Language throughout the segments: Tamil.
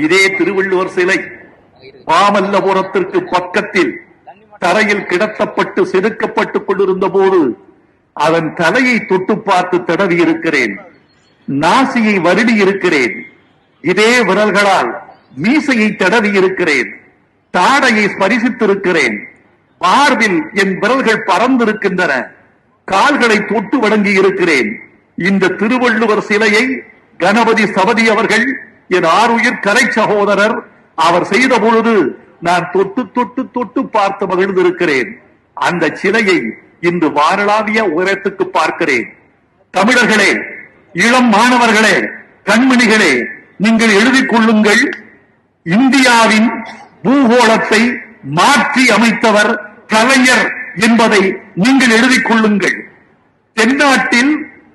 இதே திருவள்ளுவர் சிலை மாமல்லபுரத்திற்கு பக்கத்தில் தரையில் கிடத்தப்பட்டு செதுக்கப்பட்டுக் கொண்டிருந்த போது அதன் தலையை தொட்டு பார்த்து தடவி இருக்கிறேன். நாசியை வருடி இருக்கிறேன். இதே விரல்களால் மீசையை தடவி இருக்கிறேன். தாடையை ஸ்பரிசித்திருக்கிறேன். மார்பில் என் விரல்கள் பறந்திருக்கின்றன. கால்களை தொட்டு வணங்கி இருக்கிறேன். இந்த திருவள்ளுவர் சிலையை கணபதி சபதி அவர்கள் என் ஆறுயிர் கலை சகோதரர் அவர் செய்த பொழுது நான் தொட்டு தொட்டு தொட்டு பார்த்து மகிழ்ந்திருக்கிறேன். அந்த சிலையை இன்று வானளாவிய உயரத்துக்கு பார்க்கிறேன். தமிழர்களே இளம் மாணவர்களே கண்மணிகளே நீங்கள் எழுதிக் கொள்ளுங்கள் இந்தியாவின் பூகோளத்தை மாற்றி அமைத்தவர் கலைஞர் என்பதை நீங்கள் எழுதிக் கொள்ளுங்கள். தென்னாட்டில்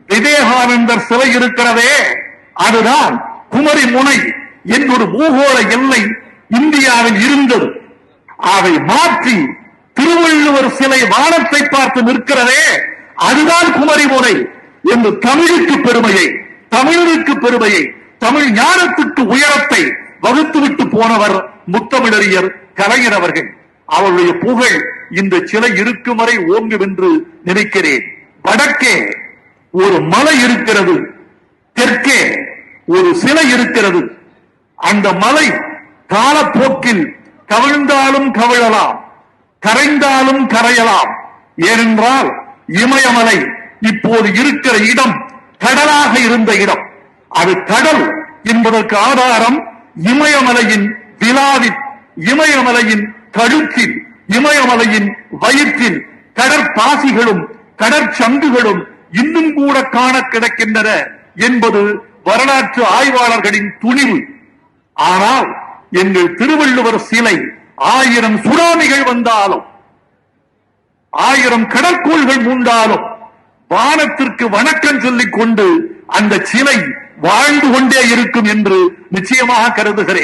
விவேகானந்தர் சிலை இருக்கிறதே அதுதான் குமரி முனை என்னொரு பூகோள எல்லை இந்தியாவில் இருந்தது. அதை மாற்றி திருவள்ளுவர் சிலை வானத்தை பார்த்து நிற்கிறதே அதுதான் குமரி முனை என்று தமிழுக்கு பெருமையை தமிழருக்கு பெருமையை தமிழ் ஞானத்துக்கு உயரத்தை வகுத்துவிட்டு போனவர் முத்தமிழறியர் கலைஞர் அவர்கள். அவருடைய புகழ் இந்த சிலை இருக்கும் வரை ஓங்கும் என்று நினைக்கிறேன். வடக்கே ஒரு மலை இருக்கிறது தெற்கே ஒரு சிலை இருக்கிறது. அந்த மலை காலப்போக்கில் கவிழ்ந்தாலும் கவிழலாம் கரைந்தாலும் கரையலாம். ஏனென்றால் இமயமலை இப்போது இருக்கிற இடம் கடலாக இருந்த இடம். அது கடல் என்பதற்கு ஆதாரம் இமயமலையின் விழாவில் இமயமலையின் கழுத்தில் இமயமலையின் வயிற்றில் கடற்பாசிகளும் கடற்சங்குகளும் இன்னும் கூட காண கிடக்கின்றன என்பது வரலாற்று ஆய்வாளர்களின் துணிவு. ஆனால் எங்கள் திருவள்ளுவர் சிலை ஆயிரம் சுனாமிகள் வந்தாலும் ஆயிரம் கடற்கோள்கள் மூண்டாலும் வானத்திற்கு வணக்கம் சொல்லிக் கொண்டு அந்த சிலை வாழ்ந்து கொண்டே இருக்கும் என்று நிச்சயமாக கருதுகிறேன்.